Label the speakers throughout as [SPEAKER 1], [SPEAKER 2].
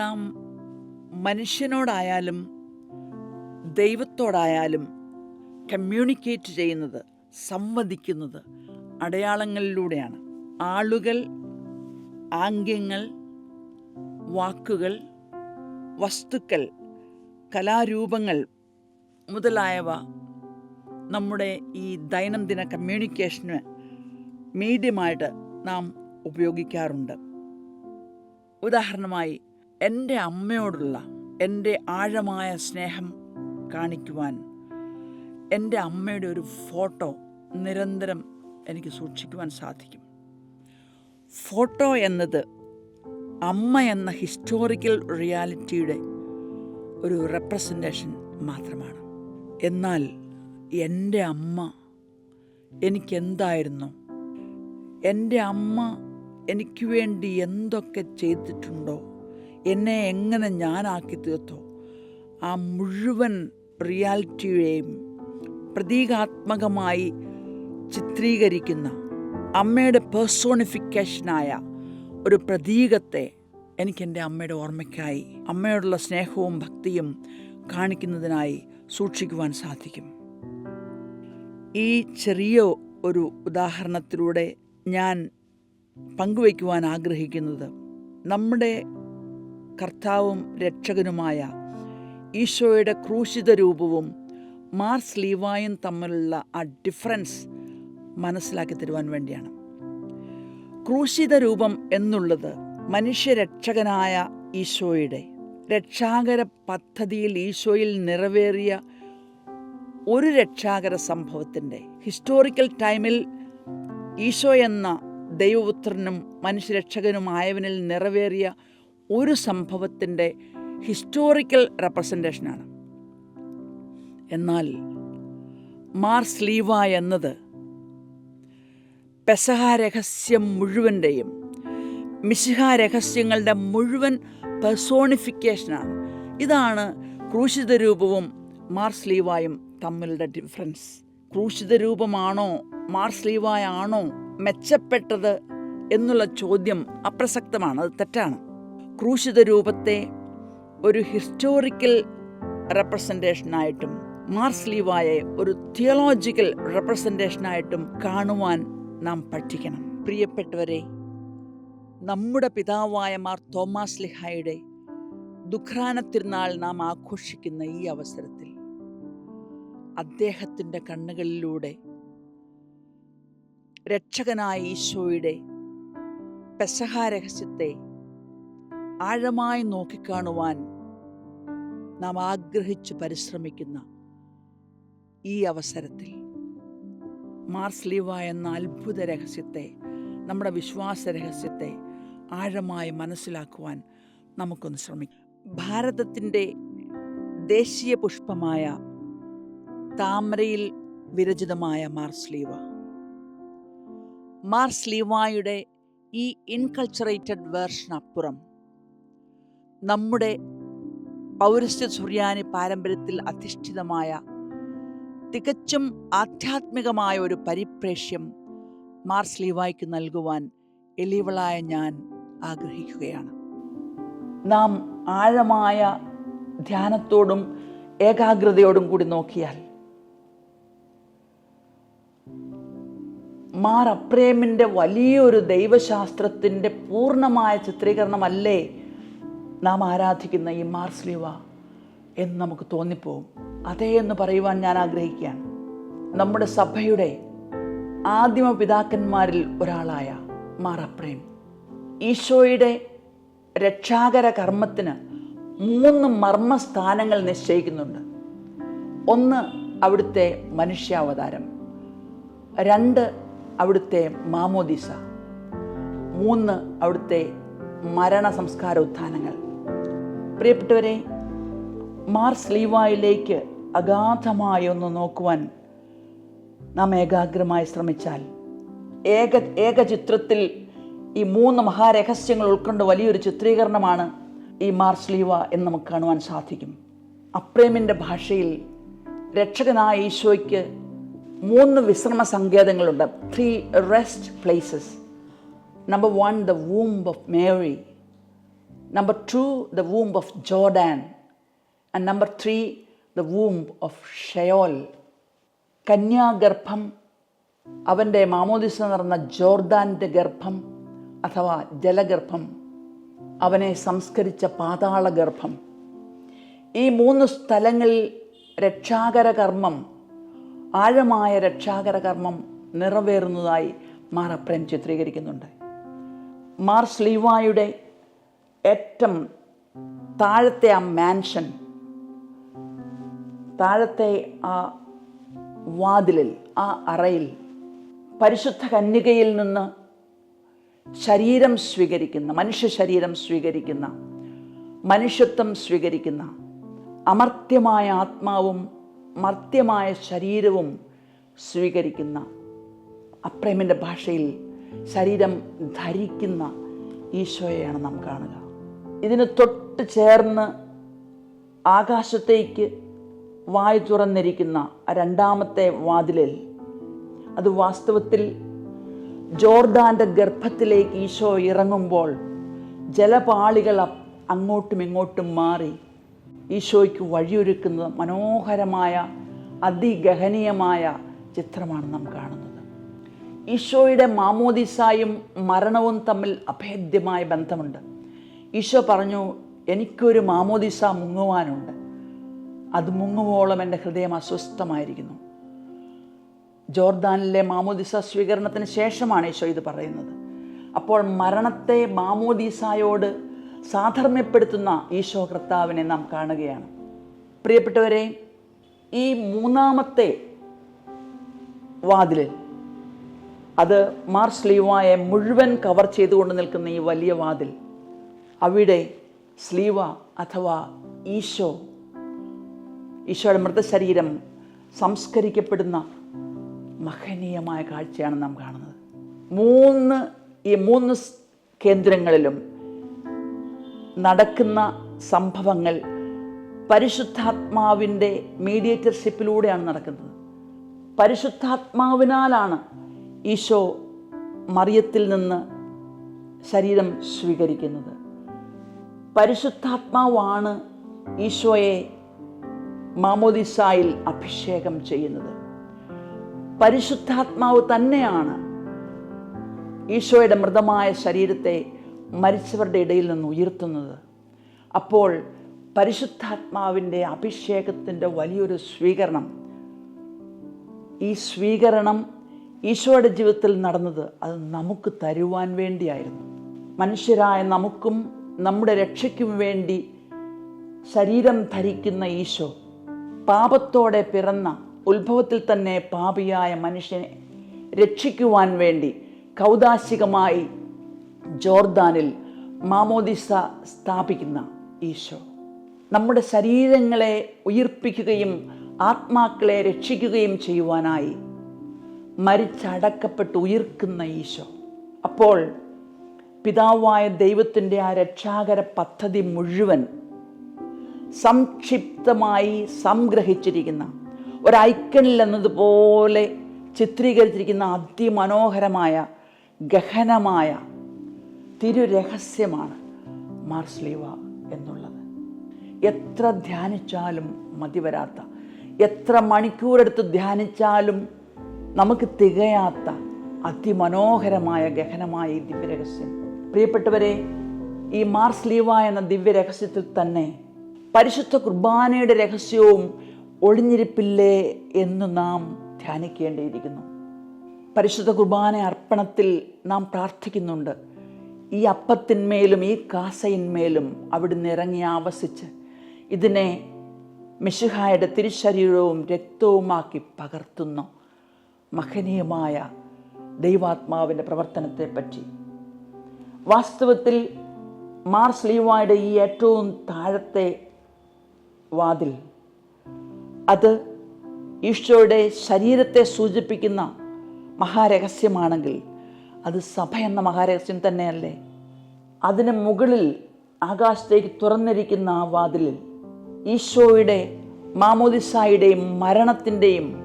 [SPEAKER 1] നാം മനുഷ്യനോടായാലും ദൈവത്തോടായാലും കമ്മ്യൂണിക്കേറ്റ് ചെയ്യുന്നത് സംവദിക്കുന്നത് അടയാളങ്ങളിലൂടെയാണ്. ആളുകൾ ആംഗ്യങ്ങൾ വാക്കുകൾ വസ്തുക്കൾ കലാരൂപങ്ങൾ മുതലായവ നമ്മുടെ ഈ ദൈനംദിന കമ്മ്യൂണിക്കേഷന് മീഡിയമായിട്ട് നാം ഉപയോഗിക്കാറുണ്ട്. ഉദാഹരണമായി എന്റെ അമ്മയോടുള്ള എന്റെ ആഴമായ സ്നേഹം കാണിക്കുവാൻ എന്റെ അമ്മയുടെ ഒരു ഫോട്ടോ നിരന്തരം എനിക്ക് സൂക്ഷിക്കുവാൻ സാധിക്കും. ഫോട്ടോ എന്നത് അമ്മ എന്ന ഹിസ്റ്റോറിക്കൽ റിയാലിറ്റിയുടെ ഒരു റെപ്രസെന്റേഷൻ മാത്രമാണ്. എന്നാൽ എന്റെ അമ്മ എനിക്കെന്തായിരുന്നു? എന്റെ അമ്മ എനിക്ക് വേണ്ടി എന്തൊക്കെ ചെയ്തിട്ടുണ്ടോ? എന്നെ എങ്ങനെ ഞാനാക്കി തീർത്തോ? ആ മുഴുവൻ റിയാലിറ്റിയെയും പ്രതീകാത്മകമായി ചിത്രീകരിക്കുന്ന അമ്മയുടെ പേഴ്സോണിഫിക്കേഷനായ ഒരു പ്രതീകത്തെ എനിക്കെന്റെ അമ്മയുടെ ഓർമ്മയ്ക്കായി അമ്മയോടുള്ള സ്നേഹവും ഭക്തിയും കാണിക്കുന്നതിനായി സൂക്ഷിക്കുവാൻ സാധിക്കും. ഈ ചെറിയ ഒരു ഉദാഹരണത്തിലൂടെ ഞാൻ പങ്കുവയ്ക്കുവാൻ ആഗ്രഹിക്കുന്നത് നമ്മുടെ കർത്താവും രക്ഷകനുമായ ഈശോയുടെ ക്രൂശിത രൂപവും മാർസ് ലീവായും തമ്മിലുള്ള ആ ഡിഫറൻസ് മനസ്സിലാക്കി തരുവാൻ വേണ്ടിയാണ്. ക്രൂശിത രൂപം എന്നുള്ളത് മനുഷ്യരക്ഷകനായ ഈശോയുടെ രക്ഷാകര പദ്ധതിയിൽ ഈശോയിൽ നിറവേറിയ ഒരു രക്ഷാകര സംഭവത്തിന്റെ ഹിസ്റ്റോറിക്കൽ ടൈമിൽ ഈശോ എന്ന ദൈവപുത്രനും മനുഷ്യരക്ഷകനുമായവനിൽ നിറവേറിയ ഒരു സംഭവത്തിന്റെ ഹിസ്റ്റോറിക്കൽ റെപ്രസെന്റേഷനാണ് എന്നാൽ മാർസ് ലീവ എന്നത് പെസഹ രഹസ്യം മുഴുവന്റെയും മിശിഹ രഹസ്യങ്ങളുടെ മുഴുവൻ പെർസോണിഫിക്കേഷനാണ് ഇതാണ് ക്രൂശിത രൂപവും മാർസ് ലീവായും തമ്മിലുള്ള ഡിഫറൻസ് ക്രൂശിത രൂപമാണോ മാർസ് ലീവായാണോ മെച്ചപ്പെട്ടത് എന്നുള്ള ചോദ്യം അപ്രസക്തമാണ് അത് തെറ്റാണ്. ക്രൂശിത രൂപത്തെ ഒരു ഹിസ്റ്റോറിക്കൽ റെപ്രസെന്റേഷനായിട്ടും മാർസ് ലീവായെ ഒരു തിയോളജിക്കൽ റെപ്രസെന്റേഷനായിട്ടും കാണുവാൻ നാം പഠിക്കണം. പ്രിയപ്പെട്ടവരെ നമ്മുടെ പിതാവായ മാർ തോമാസ് ലിഹായുടെ ദുഃഖാന തിരുനാൾ നാം ആഘോഷിക്കുന്ന ഈ അവസരത്തിൽ അദ്ദേഹത്തിന്റെ കണ്ണുകളിലൂടെ രക്ഷകനായ ഈശോയുടെ പെസഹ രഹസ്യത്തെ ആഴമായി നോക്കിക്കാണുവാൻ നാം ആഗ്രഹിച്ച് പരിശ്രമിക്കുന്ന ഈ അവസരത്തിൽ മാർസ് ലീവ എന്ന അത്ഭുത രഹസ്യത്തെ നമ്മുടെ വിശ്വാസ രഹസ്യത്തെ ആഴമായി മനസ്സിലാക്കുവാൻ നമുക്കൊന്ന് ശ്രമിക്കാം. ഭാരതത്തിന്റെ ദേശീയ പുഷ്പമായ താമരയിൽ വിരചിതമായ മാർസ് ലീവ. മാർസ് ലീവായുടെ ഈ ഇൻകൾച്ചറേറ്റഡ് വേർഷൻ അപ്പുറം നമ്മുടെ പൗരസ്ത്യ സുറിയാനി പാരമ്പര്യത്തിൽ അധിഷ്ഠിതമായ തികച്ചും ആധ്യാത്മികമായ ഒരു പരിപ്രേഷ്യം മാർസ് ലീവായ്ക്ക് നൽകുവാൻ എളിവളായ ഞാൻ ആഗ്രഹിക്കുകയാണ്. നാം ആഴമായ ധ്യാനത്തോടും ഏകാഗ്രതയോടും കൂടി നോക്കിയാൽ മാർ അപ്രേമിന്റെ വലിയൊരു ദൈവശാസ്ത്രത്തിന്റെ പൂർണമായ ചിത്രീകരണമല്ലേ? നാം ആരാധിക്കുന്ന ഈ മാർസ്ലീവ എന്ന് നമുക്ക് തോന്നിപ്പോവും. അതേ എന്ന് പറയുവാൻ ഞാൻ ആഗ്രഹിക്കുകയാണ്. നമ്മുടെ സഭയുടെ ആദിമ പിതാക്കന്മാരിൽ ഒരാളായ മാറപ്രേം. ഈശോയുടെ രക്ഷാകര കർമ്മത്തിന് മൂന്ന് മർമ്മസ്ഥാനങ്ങൾ നിശ്ചയിക്കുന്നുണ്ട്. ഒന്ന് അവിടുത്തെ മനുഷ്യാവതാരം. രണ്ട് അവിടുത്തെ മാമോദിസ. മൂന്ന് അവിടുത്തെ മരണ സംസ്കാര ഉത്ഥാനങ്ങൾ പ്രിയപ്പെട്ടവരെ മാർസ് ലീവായിലേക്ക് അഗാധമായി ഒന്ന് നോക്കുവാൻ നാം ഏകാഗ്രമായി ശ്രമിച്ചാൽ ഏക ഏകചിത്രത്തിൽ ഈ മൂന്ന് മഹാരഹസ്യങ്ങൾ ഉൾക്കൊണ്ട് വലിയൊരു ചിത്രീകരണമാണ് ഈ മാർസ് ലീവ എന്ന് നമുക്ക് കാണുവാൻ സാധിക്കും. അപ്രേമിന്റെ ഭാഷയിൽ രക്ഷകനായ ഈശോയ്ക്ക് മൂന്ന് വിശ്രമ സങ്കേതങ്ങളുണ്ട്. Three rest places number one the womb of Mary Number two, the womb of Jordan. And number three, the womb of Sheol. കന്യാഗർഭം അവന്റെ മാമോദിസ നടന്ന ജോർദാന്റെ ഗർഭം അഥവാ ജലഗർഭം അവനെ സംസ്കരിച്ച പാതാളഗർഭം ഈ മൂന്ന് സ്ഥലങ്ങളിൽ രക്ഷാകര കർമ്മം ആഴമായ രക്ഷാകര കർമ്മം നിറവേറുന്നതായി മാറപ്രേം ചിത്രീകരിക്കുന്നുണ്ട് മാർ സ്ലീവായുടെ ഏറ്റവും താഴത്തെ ആ മാൻഷൻ താഴത്തെ ആ വാതിലിൽ ആ അറയിൽ പരിശുദ്ധ കന്യകയിൽ നിന്ന് ശരീരം സ്വീകരിക്കുന്ന മനുഷ്യ ശരീരം സ്വീകരിക്കുന്ന മനുഷ്യത്വം സ്വീകരിക്കുന്ന അമർത്യമായ ആത്മാവും മർത്യമായ ശരീരവും സ്വീകരിക്കുന്ന അപ്രേമിന്റെ ഭാഷയിൽ ശരീരം ധരിക്കുന്ന ഈശോയെയാണ് നാം കാണുക. ഇതിന് തൊട്ട് ചേർന്ന് ആകാശത്തേക്ക് വായു തുറന്നിരിക്കുന്ന ആ രണ്ടാമത്തെ വാതിലിൽ അത് വാസ്തവത്തിൽ ജോർദാന്റെ ഗർഭത്തിലേക്ക് ഈശോ ഇറങ്ങുമ്പോൾ ജലപാളികൾ അങ്ങോട്ടും ഇങ്ങോട്ടും മാറി ഈശോയ്ക്ക് വഴിയൊരുക്കുന്ന മനോഹരമായ അതിഗഹനീയമായ ചിത്രമാണ് നാം കാണുന്നത്. ഈശോയുടെ മാമോദിസായും മരണവും തമ്മിൽ അഭേദ്യമായ ബന്ധമുണ്ട്. ഈശോ പറഞ്ഞു എനിക്കൊരു മാമോദിസ മുങ്ങുവാനുണ്ട്. അത് മുങ്ങുവോളം എന്റെ ഹൃദയം അസ്വസ്ഥമായിരിക്കുന്നു. ജോർദാനിലെ മാമോദിസ സ്വീകരണത്തിന് ശേഷമാണ് ഈശോ ഇത് പറയുന്നത്. അപ്പോൾ മരണത്തെ മാമോദിസായോട് സാധർമ്മ്യപ്പെടുത്തുന്ന ഈശോ കർത്താവിനെ നാം കാണുകയാണ്. പ്രിയപ്പെട്ടവരെ ഈ മൂന്നാമത്തെ വാതിലിൽ അത് മാർസ് ലീവായ മുഴുവൻ കവർ ചെയ്തുകൊണ്ട് നിൽക്കുന്ന ഈ വലിയ വാതിൽ അവിടെ സ്ലീവ അഥവാ ഈശോ ഈശോയുടെ മൃതശരീരം സംസ്കരിക്കപ്പെടുന്ന മഹനീയമായ കാഴ്ചയാണ് നാം കാണുന്നത്. മൂന്ന് ഈ മൂന്ന് കേന്ദ്രങ്ങളിലും നടക്കുന്ന സംഭവങ്ങൾ പരിശുദ്ധാത്മാവിന്റെ മീഡിയേറ്റർഷിപ്പിലൂടെയാണ് നടക്കുന്നത്. പരിശുദ്ധാത്മാവിനാലാണ് ഈശോ മറിയത്തിൽ നിന്ന് ശരീരം സ്വീകരിക്കുന്നത്. പരിശുദ്ധാത്മാവാണ് ഈശോയെ മാമോദിസായിൽ അഭിഷേകം ചെയ്യുന്നത്. പരിശുദ്ധാത്മാവ് തന്നെയാണ് ഈശോയുടെ മൃതമായ ശരീരത്തെ മരിച്ചവരുടെ ഇടയിൽ നിന്ന് ഉയർത്തുന്നത്. അപ്പോൾ പരിശുദ്ധാത്മാവിന്റെ അഭിഷേകത്തിന്റെ വലിയൊരു സ്വീകരണം ഈ സ്വീകരണം ഈശോയുടെ ജീവിതത്തിൽ നടന്നത് അത് നമുക്ക് തരുവാൻ വേണ്ടിയായിരുന്നു. മനുഷ്യരായ നമുക്കും നമ്മുടെ രക്ഷയ്ക്കും വേണ്ടി ശരീരം ധരിക്കുന്ന ഈശോ പാപത്തോടെ പിറന്ന ഉത്ഭവത്തിൽ തന്നെ പാപിയായ മനുഷ്യനെ രക്ഷിക്കുവാൻ വേണ്ടി കൗതാശികമായി ജോർദാനിൽ മാമോദിസ സ്ഥാപിക്കുന്ന ഈശോ. നമ്മുടെ ശരീരങ്ങളെ ഉയർപ്പിക്കുകയും ആത്മാക്കളെ രക്ഷിക്കുകയും ചെയ്യുവാനായി മരിച്ചടക്കപ്പെട്ട് ഉയർക്കുന്ന ഈശോ. അപ്പോൾ പിതാവായ ദൈവത്തിന്റെ ആ രക്ഷാകര പദ്ധതി മുഴുവൻ സംക്ഷിപ്തമായി സംഗ്രഹിച്ചിരിക്കുന്ന ഒരു എന്നതുപോലെ ചിത്രീകരിച്ചിരിക്കുന്ന അതിമനോഹരമായ ഗഹനമായ തിരുരഹസ്യമാണ് മാർസ്ലീവ എന്നുള്ളത്. എത്ര ധ്യാനിച്ചാലും മതിവരാത്ത എത്ര മണിക്കൂറെടുത്ത് ധ്യാനിച്ചാലും നമുക്ക് തികയാത്ത അതിമനോഹരമായ ഗഹനമായ ഈ ദിവ്യരഹസ്യം. പ്രിയപ്പെട്ടവരെ ഈ മാർസ് ലീവ എന്ന ദിവ്യ രഹസ്യത്തിൽ തന്നെ പരിശുദ്ധ കുർബാനയുടെ രഹസ്യവും ഒളിഞ്ഞിരിപ്പില്ലേ എന്ന് നാം ധ്യാനിക്കേണ്ടിയിരിക്കുന്നു. പരിശുദ്ധ കുർബാന അർപ്പണത്തിൽ നാം പ്രാർത്ഥിക്കുന്നുണ്ട്. ഈ അപ്പത്തിന്മേലും ഈ കാസയിന്മേലും അവിടുന്ന് ഇറങ്ങി ആവസിച്ച് ഇതിനെ മിശുഹായുടെ തിരുശരീരവും രക്തവുമാക്കി പകർത്തുന്നു. മഹനീയമായ ദൈവാത്മാവിന്റെ പ്രവർത്തനത്തെപ്പറ്റി വാസ്തവത്തിൽ മാർസ് ലീവായുടെ ഈ ഏറ്റവും താഴത്തെ വാതിൽ അത് ഈശോയുടെ ശരീരത്തെ സൂചിപ്പിക്കുന്ന മഹാരഹസ്യമാണെങ്കിൽ അത് സഭ എന്ന മഹാരഹസ്യം തന്നെയല്ലേ? അതിന് മുകളിൽ ആകാശത്തേക്ക് തുറന്നിരിക്കുന്ന ആ വാതിലിൽ ഈശോയുടെ മാമോദിസായുടെയും മരണത്തിന്റെയും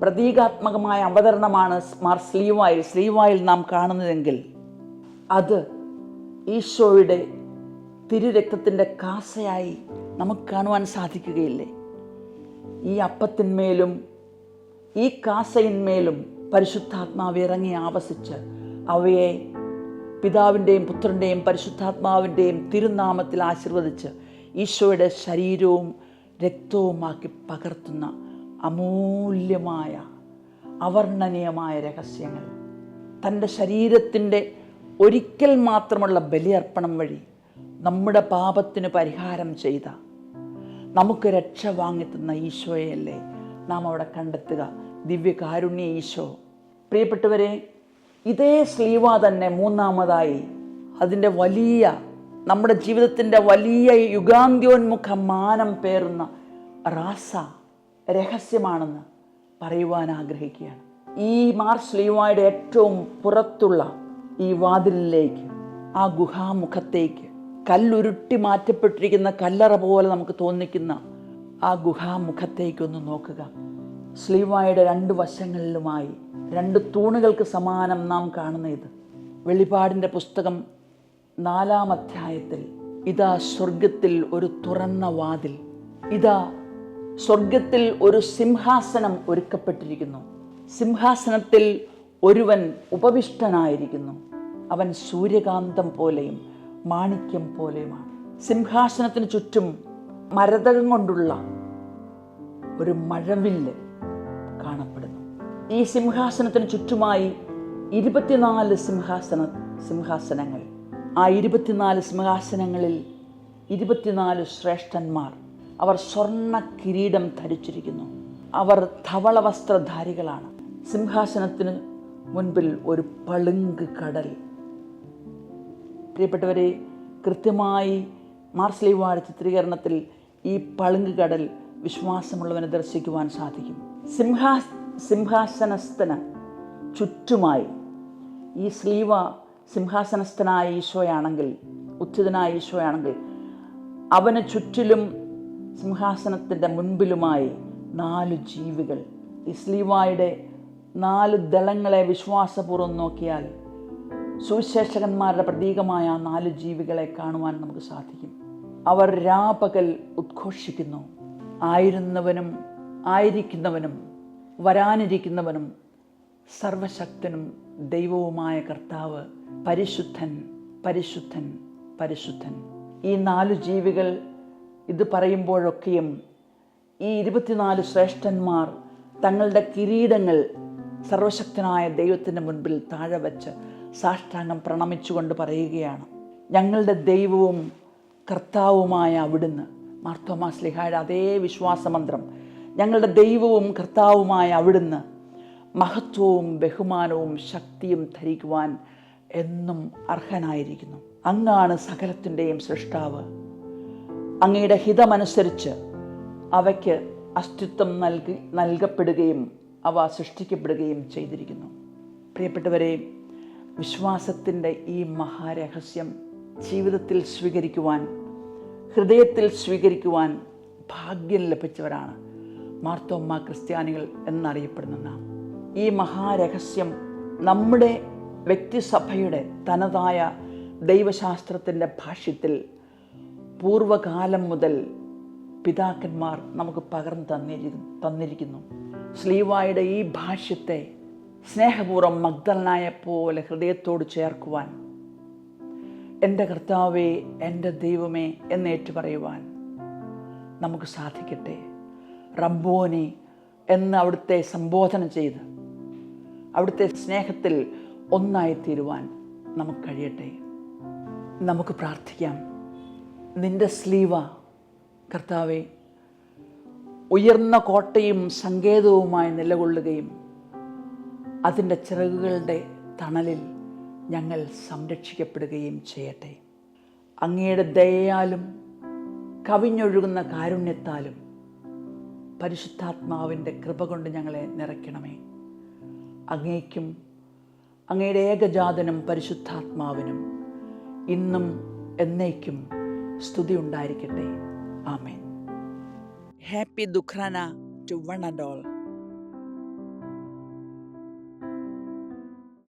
[SPEAKER 1] പ്രതീകാത്മകമായ അവതരണമാണ് മാർ സ്ലീവായിൽ സ്ലീവായിൽ നാം കാണുന്നതെങ്കിൽ അത് ഈശോയുടെ തിരുരക്തത്തിന്റെ കാസയായി നമുക്ക് കാണുവാൻ സാധിക്കുകയില്ലേ? ഈ അപ്പത്തിന്മേലും ഈ കാസയിന്മേലും പരിശുദ്ധാത്മാവ് ഇറങ്ങി ആവസിച്ച് അവയെ പിതാവിന്റെയും പുത്രന്റെയും പരിശുദ്ധാത്മാവിന്റെയും തിരുനാമത്തിൽ ആശീർവദിച്ച് ഈശോയുടെ ശരീരവും രക്തവുമാക്കി പകർത്തുന്ന അമൂല്യമായ അവർണനീയമായ രഹസ്യങ്ങൾ. തന്റെ ശരീരത്തിന്റെ ഒരിക്കൽ മാത്രമുള്ള ബലിയർപ്പണം വഴി നമ്മുടെ പാപത്തിന് പരിഹാരം ചെയ്ത നമുക്ക് രക്ഷ വാങ്ങിത്തുന്ന ഈശോയല്ലേ നാം അവിടെ കണ്ടെത്തുക. ദിവ്യകാരുണ്യ ഈശോ. പ്രിയപ്പെട്ടവരെ ഇതേ സ്ലീവ തന്നെ മൂന്നാമതായി അതിന്റെ വലിയ നമ്മുടെ ജീവിതത്തിന്റെ വലിയ യുഗാന്ത്യോന്മുഖ മാനം പേറുന്ന റാസ രഹസ്യമാണെന്ന് പറയുവാൻ ആഗ്രഹിക്കുകയാണ്. ഈ മാർ സ്ലീവായുടെ ഏറ്റവും പുറത്തുള്ള ഈ വാതിലിലേക്ക് ആ ഗുഹാമുഖത്തേക്ക് കല്ലുരുട്ടി മാറ്റപ്പെട്ടിരിക്കുന്ന കല്ലറ പോലെ നമുക്ക് തോന്നിക്കുന്ന ആ ഗുഹാമുഖത്തേക്കൊന്ന് നോക്കുക. സ്ലീവായുടെ രണ്ട് വശങ്ങളിലുമായി രണ്ട് തൂണുകൾക്ക് സമാനം നാം കാണുന്ന ഇത്. വെളിപാടിന്റെ പുസ്തകം നാലാം അധ്യായത്തിൽ ഇതാ സ്വർഗത്തിൽ ഒരു തുറന്ന വാതിൽ. ഇതാ സ്വർഗത്തിൽ ഒരു സിംഹാസനം ഒരുക്കപ്പെട്ടിരിക്കുന്നു. സിംഹാസനത്തിൽ ഒരുവൻ ഉപവിഷ്ടനായിരിക്കുന്നു. അവൻ സൂര്യകാന്തം പോലെയും മാണിക്യം പോലെയുമാണ്. സിംഹാസനത്തിന് ചുറ്റും മരതകം കൊണ്ടുള്ള ഒരു മഴവില്ല് കാണപ്പെടുന്നു. ഈ സിംഹാസനത്തിന് ചുറ്റുമായി ഇരുപത്തിനാല് സിംഹാസന സിംഹാസനങ്ങൾ. ആ ഇരുപത്തിനാല് സിംഹാസനങ്ങളിൽ ഇരുപത്തിനാല് ശ്രേഷ്ഠന്മാർ. അവർ സ്വർണ കിരീടം ധരിച്ചിരിക്കുന്നു. അവർ ധവള വസ്ത്രധാരികളാണ് സിംഹാസനത്തിന് മുൻപിൽ ഒരു പളുങ്ക് കടൽ. പ്രിയപ്പെട്ടവരെ കൃത്യമായി മാർസ്ലീവാട് ചിത്രീകരണത്തിൽ ഈ പളുങ്ക് കടൽ വിശ്വാസമുള്ളവനെ ദർശിക്കുവാൻ സാധിക്കും. സിംഹാ സിംഹാസനസ്ഥന ചുറ്റുമായി ഈ സ്ലീവ സിംഹാസനസ്ഥനായ ഈശോയാണെങ്കിൽ ഉച്ചിതനായ ഈശോയാണെങ്കിൽ അവന് ചുറ്റിലും സിംഹാസനത്തിന്റെ മുൻപിലുമായി നാല് ജീവികൾ ഈ സ്ലീവായുടെ നാല് ദളങ്ങളെ വിശ്വാസപൂർവം നോക്കിയാൽ സുവിശേഷകന്മാരുടെ പ്രതീകമായ നാല് ജീവികളെ കാണുവാൻ നമുക്ക് സാധിക്കും. അവർ രാപകൽ ഉദ്ഘോഷിക്കുന്നു. ആയിരുന്നവനും ആയിരിക്കുന്നവനും വരാനിരിക്കുന്നവനും സർവശക്തനും ദൈവവുമായ കർത്താവ് പരിശുദ്ധൻ പരിശുദ്ധൻ പരിശുദ്ധൻ. ഈ നാല് ജീവികൾ ഇത് പറയുമ്പോഴൊക്കെയും ഈ ഇരുപത്തിനാല് ശ്രേഷ്ഠന്മാർ തങ്ങളുടെ കിരീടങ്ങൾ സർവശക്തനായ ദൈവത്തിന്റെ മുൻപിൽ താഴെ വച്ച് സാഷ്ടാംഗം പ്രണമിച്ചുകൊണ്ട് പറയുകയാണ്. ഞങ്ങളുടെ ദൈവവും കർത്താവുമായ അവിടുന്ന് മാർത്തോമാ സ്ലിഹായുടെ അതേ വിശ്വാസമന്ത്രം ഞങ്ങളുടെ ദൈവവും കർത്താവുമായ അവിടുന്ന് മഹത്വവും ബഹുമാനവും ശക്തിയും ധരിക്കുവാൻ എന്നും അർഹനായിരിക്കുന്നു. അങ്ങാണ് സകലത്തിന്റെയും സൃഷ്ടാവ്. അങ്ങയുടെ ഹിതമനുസരിച്ച് അവയ്ക്ക് അസ്തിത്വം നൽകി നൽകപ്പെടുകയും അവ സൃഷ്ടിക്കപ്പെടുകയും ചെയ്തിരിക്കുന്നു. പ്രിയപ്പെട്ടവരെ വിശ്വാസത്തിന്റെ ഈ മഹാരഹസ്യം ജീവിതത്തിൽ സ്വീകരിക്കുവാൻ ഹൃദയത്തിൽ സ്വീകരിക്കുവാൻ ഭാഗ്യം ലഭിച്ചവരാണ് മാർത്തോമ്മ ക്രിസ്ത്യാനികൾ എന്നറിയപ്പെടുന്ന നാം. ഈ മഹാരഹസ്യം നമ്മുടെ വ്യക്തിസഭയുടെ തനതായ ദൈവശാസ്ത്രത്തിന്റെ ഭാഷ്യത്തിൽ പൂർവകാലം മുതൽ പിതാക്കന്മാർ നമുക്ക് പകർന്നു തന്നിരിക്കുന്നു തന്നിരിക്കുന്നു. സ്ലീവായുടെ ഈ ഭാഷ്യത്തെ സ്നേഹപൂർവം മഗ്ദലനായ പോലെ ഹൃദയത്തോട് ചേർക്കുവാൻ എന്റെ കർത്താവേ എന്റെ ദൈവമേ എന്നേറ്റു പറയുവാൻ നമുക്ക് സാധിക്കട്ടെ. റബ്ബോനെ എന്ന് അവിടുത്തെ സംബോധന ചെയ്ത് അവിടുത്തെ സ്നേഹത്തിൽ ഒന്നായിത്തീരുവാൻ നമുക്ക് കഴിയട്ടെ. നമുക്ക് പ്രാർത്ഥിക്കാം. നിന്റെ സ്ലീവ കർത്താവെ ഉയർന്ന കോട്ടയും സങ്കേതവുമായി നിലകൊള്ളുകയും അതിന്റെ ചിറകുകളുടെ തണലിൽ ഞങ്ങൾ സംരക്ഷിക്കപ്പെടുകയും ചെയ്യട്ടെ. അങ്ങയുടെ ദയയാലും കവിഞ്ഞൊഴുകുന്ന കാരുണ്യത്താലും പരിശുദ്ധാത്മാവിന്റെ കൃപ കൊണ്ട് ഞങ്ങളെ നിറയ്ക്കണമേ. അങ്ങേക്കും അങ്ങയുടെ ഏകജാതനും പരിശുദ്ധാത്മാവിനും ഇന്നും എന്നേക്കും സ്തുതി ഉണ്ടായിരിക്കട്ടെ. ആമേൻ. Happy Dukhana to one and all.